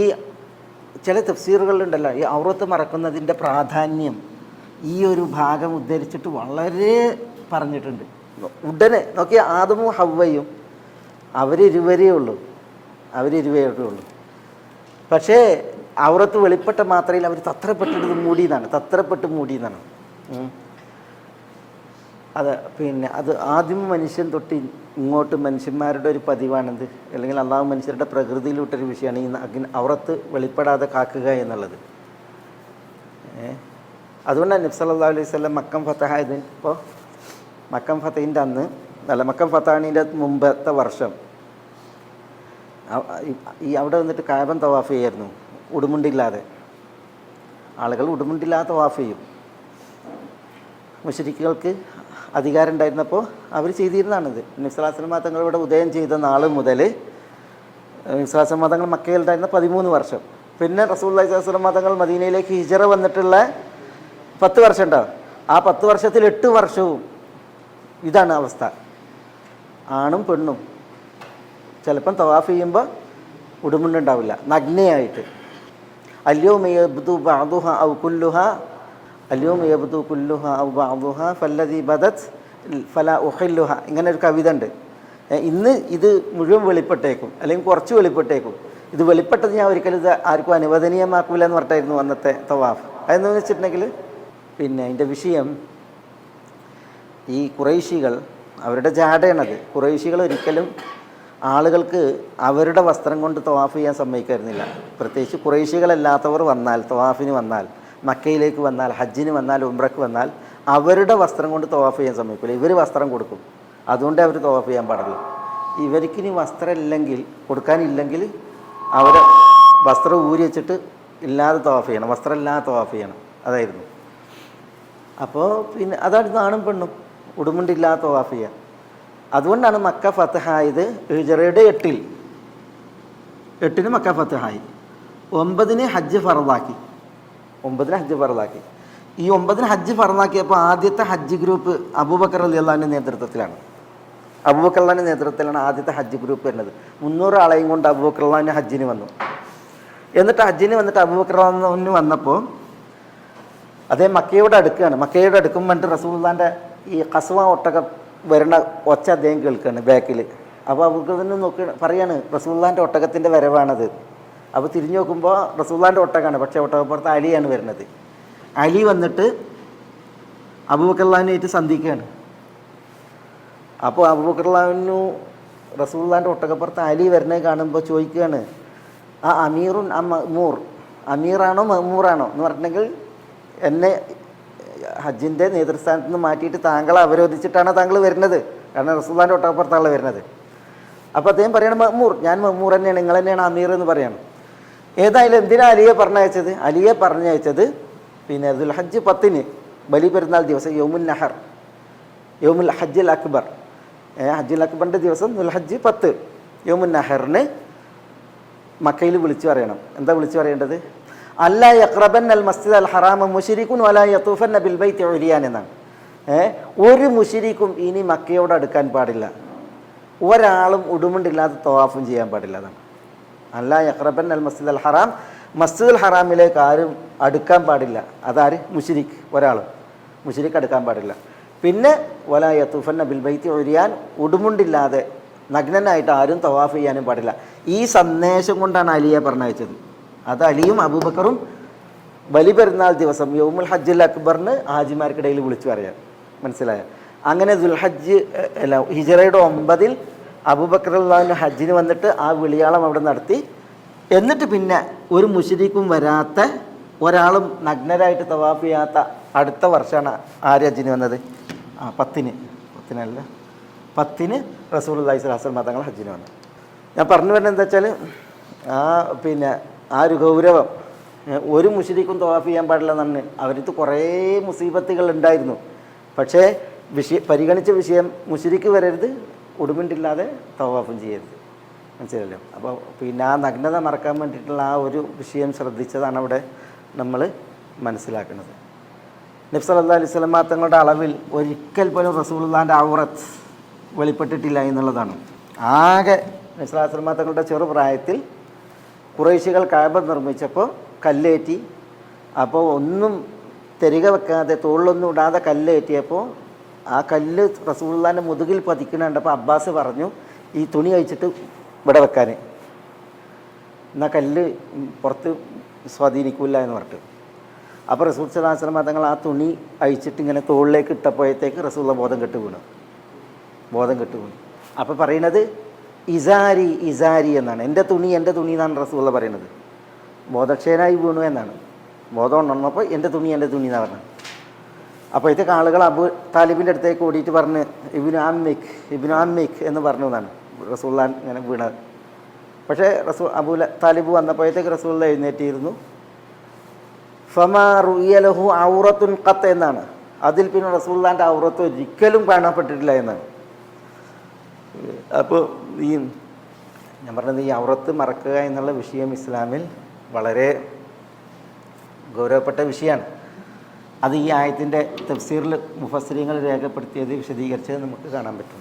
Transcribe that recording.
ഈ ചില തഫ്സീറുകളിലുണ്ടല്ലോ ഈ ഔറത്ത് മറക്കുന്നതിന്റെ പ്രാധാന്യം ഈ ഒരു ഭാഗം ഉദ്ധരിച്ചിട്ട് വളരെ പറഞ്ഞിട്ടുണ്ട്. ഉടനെ നോക്കിയ ആദമും ഹവ്വയും അവരിരുവരേ ഉള്ളൂ അവരിരുവേ ഉള്ളൂ. പക്ഷേ ഔറത്ത് വെളിപ്പെട്ട മാത്രയിൽ അവർ തത്രപ്പെട്ടിട്ട് മൂടിയെന്നാണ് തത്രപ്പെട്ട് മൂടിയെന്നാണ്. അത് പിന്നെ അത് ആദ്യം മനുഷ്യൻ തൊട്ട് ഇങ്ങോട്ട് മനുഷ്യന്മാരുടെ ഒരു പതിവാണത്. അല്ലെങ്കിൽ അള്ളാഹു മനുഷ്യരുടെ പ്രകൃതിയിലോട്ടൊരു വിഷയമാണ്. ഈ അഗ്നി ഔറത്ത് വെളിപ്പെടാതെ കാക്കുക എന്നുള്ളത്? അതുകൊണ്ടാണ് നബ്സല്ലാ അലൈഹി സ്വലം മക്കം ഫത്തഹായത് ഇപ്പോൾ മക്കം ഫത്തഹിന്റെ അന്ന് അല്ല മക്കം ഫത്താണിന്റെ മുമ്പത്തെ വർഷം. ഈ അവിടെ വന്നിട്ട് കാബൻ തവാഫ് ചെയ്യായിരുന്നു. ഉടുമുണ്ടില്ലാതെ. ആളുകൾ ഉടുമുണ്ടില്ലാതെ തവാഫ് ചെയ്യും. മുഷരിക്കുകൾക്ക് അധികാരം ഉണ്ടായിരുന്നപ്പോൾ അവർ ചെയ്തിരുന്നതാണിത്. നിസ്ലാസന മതങ്ങൾ ഇവിടെ ഉദയം ചെയ്ത നാൾ മുതൽ നിസ്ലാസന മതങ്ങൾ മക്കയിലുണ്ടായിരുന്ന പതിമൂന്ന് വർഷം. പിന്നെ റസൂൽ മതങ്ങൾ തങ്ങൾ മദീനയിലേക്ക് ഹിജറ വന്നിട്ടുള്ള പത്ത് വർഷം ഉണ്ടാവും ആ പത്ത് വർഷത്തിൽ എട്ട് വർഷവും ഇതാണ് അവസ്ഥ. ആണും പെണ്ണും. ചിലപ്പം തവാഫ് ചെയ്യുമ്പോൾ ഉടുമുണ്ടുണ്ടാവില്ല. നഗ്നയായിട്ട്. അല്യോ യബ്ദു ബാദുഹ ഔ കുല്ലുഹ അല്യോം യബ്ദു കുല്ലുഹ ബഅ്ദുഹാ ഫല്ലദി ബദത് ഫല ഉഹല്ലുഹ. ഇങ്ങനെ ഒരു കവിത ഉണ്ട്. ഇന്ന് ഇത് മുഴുവൻ വെളിപ്പെട്ടേക്കും. അല്ലെങ്കിൽ കുറച്ച് വെളിപ്പെട്ടേക്കും. ഇത് വെളിപ്പെട്ടത് ഞാൻ ഒരിക്കലും ഇത് ആർക്കും അനുവദനീയമാക്കൂല എന്ന് പറഞ്ഞിട്ടായിരുന്നു അന്നത്തെ തവാഫ്. അതെന്ന് വെച്ചിട്ടുണ്ടെങ്കിൽ പിന്നെ അതിന്റെ വിഷയം ഈ കുറേശികൾ അവരുടെ ജാടയാണത്. കുറേശികൾ ഒരിക്കലും ആളുകൾക്ക് അവരുടെ വസ്ത്രം കൊണ്ട് തവാഫ് ചെയ്യാൻ സമ്മതിക്കായിരുന്നില്ല പ്രത്യേകിച്ച് കുറേശികളല്ലാത്തവർ വന്നാൽ തവാഫിന് വന്നാൽ മക്കയിലേക്ക് വന്നാൽ ഹജ്ജിന് വന്നാൽ ഉംറക്ക് വന്നാൽ അവരുടെ വസ്ത്രം കൊണ്ട് തവാഫ് ചെയ്യാൻ സമ്മതിക്കില്ല ഇവർ വസ്ത്രം കൊടുക്കും. അതുകൊണ്ട് അവർ തവാഫ് ചെയ്യാൻ പാടില്ല. ഇവർക്കിനി വസ്ത്രം ഇല്ലെങ്കിൽ കൊടുക്കാനില്ലെങ്കിൽ അവർ വസ്ത്രം ഊരി വെച്ചിട്ട് ഇല്ലാതെ തവാഫ് ചെയ്യണം. വസ്ത്രം ഇല്ലാതെ തവാഫ് ചെയ്യണം. അതായിരുന്നു. അപ്പോൾ പിന്നെ അതാണ് ആണും പെണ്ണും. ഉടുമുണ്ടില്ലാത്ത തവാഫ് ചെയ്യുക അതുകൊണ്ടാണ് മക്ക ഫത്തഹായത് ഹിജറയുടെ എട്ടിൽ. എട്ടിന് മക്ക ഫത്തഹായി ഒമ്പതിന് ഹജ്ജ് ഫറദാക്കി ഒമ്പതിന് ഹജ്ജ് ഫറദാക്കി. ഈ ഒമ്പതിന് ഹജ്ജ് ഫറദാക്കിയപ്പോൾ ആദ്യത്തെ ഹജ്ജ് ഗ്രൂപ്പ് അബൂബക്കർ അലി നേതൃത്വത്തിലാണ്. അബൂബക്കർ അള്ളാഹിന്റെ നേതൃത്വത്തിലാണ് ആദ്യത്തെ ഹജ്ജ് ഗ്രൂപ്പ് വരുന്നത്. മുന്നൂറ് ആളെയും കൊണ്ട് അബൂബക്കർ അള്ളാഹിന്റെ ഹജ്ജിന് വന്നു. എന്നിട്ട് ഹജ്ജിന് വന്നിട്ട് അബൂബക്കർ അള്ളാഹിന് വന്നപ്പോൾ അതേ മക്കയോട് അടുക്കുകയാണ് മക്കയോട് അടുക്കുമ്പോൾ എന്റെ റസൂള്ളാന്റെ ഈ കസുവ ഒട്ടക വരണ ഒച്ച അദ്ദേഹം കേൾക്കുകയാണ് ബാക്കിൽ അപ്പോൾ അബൂബക്കറിന് നോക്കി പറയാണ് റസൂള്ളാന്റെ ഒട്ടകത്തിന്റെ വരവാണത്. അപ്പോൾ തിരിഞ്ഞു നോക്കുമ്പോൾ റസൂള്ളാന്റെ ഒട്ടകമാണ്. പക്ഷേ ഒട്ടകപ്പുറത്ത് അലിയാണ് വരുന്നത്. അലി വന്നിട്ട് അബൂബക്കർലാനായിട്ട് സന്ധിക്കുകയാണ് അപ്പോൾ അബൂബക്കർലാനു റസൂള്ളാന്റെ ഒട്ടകപ്പുറത്ത് അലി വരുന്നത് കാണുമ്പോൾ ചോദിക്കുകയാണ് ആ അമീറും ആ മൂർ അമീറാണോ മമൂറാണോ എന്ന് പറഞ്ഞിട്ടുണ്ടെങ്കിൽ എന്നെ ഹജ്ജിന്റെ നേതൃസ്ഥാനത്ത് നിന്ന് മാറ്റിയിട്ട് താങ്കളെ അവരോധിച്ചിട്ടാണ് താങ്കൾ വരുന്നത്. കാരണം റസൂള്ളാന്റെ ഒട്ടകപ്പുറത്താണ് വരുന്നത്. അപ്പോൾ അദ്ദേഹം പറയണം മമൂർ ഞാൻ മമൂർ തന്നെയാണ് നിങ്ങൾ തന്നെയാണ് അമീർ എന്ന് പറയണം. ഏതായാലും എന്തിനാ അലിയെ പറഞ്ഞയച്ചത്? അലിയെ പറഞ്ഞയച്ചത് പിന്നെ അതുൽ ഹജ്ജ് പത്തിന് ബലി പെരുന്നാൾ ദിവസം യൗമുൽ നഹർ യൗമുൽ ഹജ്ജുൽ അക്ബർ. ഹജ്ജുൽ അക്ബറിന്റെ ദിവസം ദുൽ ഹജ്ജ് പത്ത് യൗമുൽ നഹറിന് മക്കയിൽ വിളിച്ചു പറയണം. എന്താ വിളിച്ചു പറയേണ്ടത്? അല്ല യക്രബൻ അൽ മസ്ജിദ് അൽ ഹറാമ മുഷിരിക്കുൻ വല യത്തൂഫൻ ബിൽ ബൈത്ത് തൊഴിയാൻ എന്നാണ്. ഒരു മുഷിരിക്കും ഇനി മക്കയോട് അടുക്കാൻ പാടില്ല. ഒരാളും ഉടുമുണ്ടില്ലാതെ തവാഫും ചെയ്യാൻ പാടില്ല അതാണ് അല്ല യക്രബൻ അൽ മസ്ജിദ് അൽ ഹറാം. മസ്ജിദ് അൽ ഹറാമിലേക്ക് ആരും അടുക്കാൻ പാടില്ല. അതാര്? മുഷിരിക്ക് ഒരാൾ മുഷിരിക്ക് അടുക്കാൻ പാടില്ല. പിന്നെ വല യത്തൂഫൻ ബിൽ ബൈത്തി ഒഴിയാൻ ഉടുമുണ്ടില്ലാതെ നഗ്നനായിട്ട് ആരും തവാഫ് ചെയ്യാനും പാടില്ല. ഈ സന്ദേശം കൊണ്ടാണ് അലിയെ പറഞ്ഞയച്ചത്. അത് അലിയും അബൂബക്കറും ബലി പെരുന്നാൾ ദിവസം യൗമുൽ ഹജ്ജുൽ അക്ബറിന് ഹാജിമാർക്കിടയിൽ വിളിച്ചു പറയാം മനസ്സിലായ. അങ്ങനെ ദുൽഹജ്ജ് അല്ല ഹിജറയുടെ ഒമ്പതിൽ അബൂബക്കർ അള്ളാഹുവിന് ഹജ്ജിന് വന്നിട്ട് ആ വിളിയാളം അവിടെ നടത്തി. എന്നിട്ട് പിന്നെ ഒരു മുഷരീക്കും വരാത്ത ഒരാളും നഗ്നരായിട്ട് തവാഫ് ചെയ്യാത്ത അടുത്ത വർഷമാണ് ആര് ഹജ്ജിന് വന്നത്. ആ പത്തിന്. പത്തിനല്ല. പത്തിന് റസൂൽ അള്ളഹി സ്വലാസൽ മതങ്ങൾ ഹജ്ജിന് വന്നു. ഞാൻ പറഞ്ഞു വരുന്നത് എന്താ വെച്ചാൽ ആ പിന്നെ ആ ഒരു ഗൗരവം ഒരു മുഷരിക്കും തവാഫ് ചെയ്യാൻ പാടില്ല എന്നാണ് അവർക്ക് കുറേ മുസീബത്തുകൾ ഉണ്ടായിരുന്നു. പക്ഷേ വിഷയ പരിഗണിച്ച വിഷയം മുഷരിക്ക് വരരുത് ഉടുമിണ്ടില്ലാതെ തവാഫും ചെയ്യരുത്. മനസ്സിലല്ലോ അപ്പോൾ പിന്നെ ആ നഗ്നത മറക്കാൻ വേണ്ടിയിട്ടുള്ള ആ ഒരു വിഷയം ശ്രദ്ധിച്ചതാണ് അവിടെ നമ്മൾ മനസ്സിലാക്കുന്നത്. നബ്സ് അല്ലാ അലൈഹി സ്വലം തങ്ങളുടെ അളവിൽ ഒരിക്കൽ പോലും റസൂലുള്ളാന്റെ ഔറത്ത് വെളിപ്പെട്ടിട്ടില്ല എന്നുള്ളതാണ്. ആകെ നബ്സല്ലാ സ്വലമ തങ്ങളുടെ ചെറുപ്രായത്തിൽ കുറേശികൾ കാബ നിർമ്മിച്ചപ്പോൾ കല്ലേറ്റി അപ്പോൾ ഒന്നും തിരികെ വെക്കാതെ തോളിലൊന്നും ഇടാതെ കല്ലേറ്റിയപ്പോൾ ആ കല്ല് റസൂള്ളാന്റെ മുതുകിൽ പതിക്കുന്നുണ്ടപ്പോൾ അബ്ബാസ് പറഞ്ഞു ഈ തുണി അഴിച്ചിട്ട് ഇവിടെ വെക്കാൻ എന്നാൽ കല്ല് പുറത്ത് സ്വാധീനിക്കില്ല എന്ന് പറഞ്ഞിട്ട്. അപ്പോൾ റസൂൽ സലാഹുസ്ലം തങ്ങൾ ആ തുണി അഴിച്ചിട്ട് ഇങ്ങനെ തോളിലേക്ക് ഇട്ടപ്പോഴത്തേക്ക് റസൂള്ള ബോധം കെട്ട് വീണു. ബോധം കെട്ട് വീണു. അപ്പോൾ പറയണത് ഇസാരി ഇസാരി എന്നാണ്. എന്റെ തുണി എന്റെ തുണി എന്നാണ് റസൂള്ള പറയണത് ബോധക്ഷയനായി വീണു എന്നാണ്. ബോധം ഉണർന്നപ്പോൾ എന്റെ തുണി എന്റെ തുണി എന്നാണ് പറഞ്ഞത്. അപ്പോഴത്തേക്ക് ആളുകൾ അബു താലിബിന്റെ അടുത്തേക്ക് ഓടിയിട്ട് പറഞ്ഞ് ഇബിനു അമ്മിക് ഇബിനു അമ്മിക് എന്ന് പറഞ്ഞു എന്നാണ്. റസൂള്ളാൻ ഇങ്ങനെ വീണത്. പക്ഷേ റസൂ അബു താലിബ് വന്നപ്പോഴത്തേക്ക് റസൂള്ള എഴുന്നേറ്റിയിരുന്നു ഫമാ റുയലഹു ഔറത്തുൻ ഖത്ത് എന്നാണ്. അതിൽ പിന്നെ റസൂള്ളാന്റെ ഔറത്ത് ഒരിക്കലും കാണപ്പെട്ടിട്ടില്ല എന്നാണ്. അപ്പോൾ ഈ ഞാൻ പറഞ്ഞത് ഈ ഔറത്ത് മറക്കുക എന്നുള്ള വിഷയം ഇസ്ലാമിൽ വളരെ ഗൗരവപ്പെട്ട വിഷയമാണ്. അത് ഈ ആയത്തിന്റെ തഫ്സീറിൽ മുഫസ്സിരിങ്ങൾ രേഖപ്പെടുത്തിയത് വിശദീകരിച്ചത് നമുക്ക് കാണാൻ പറ്റും.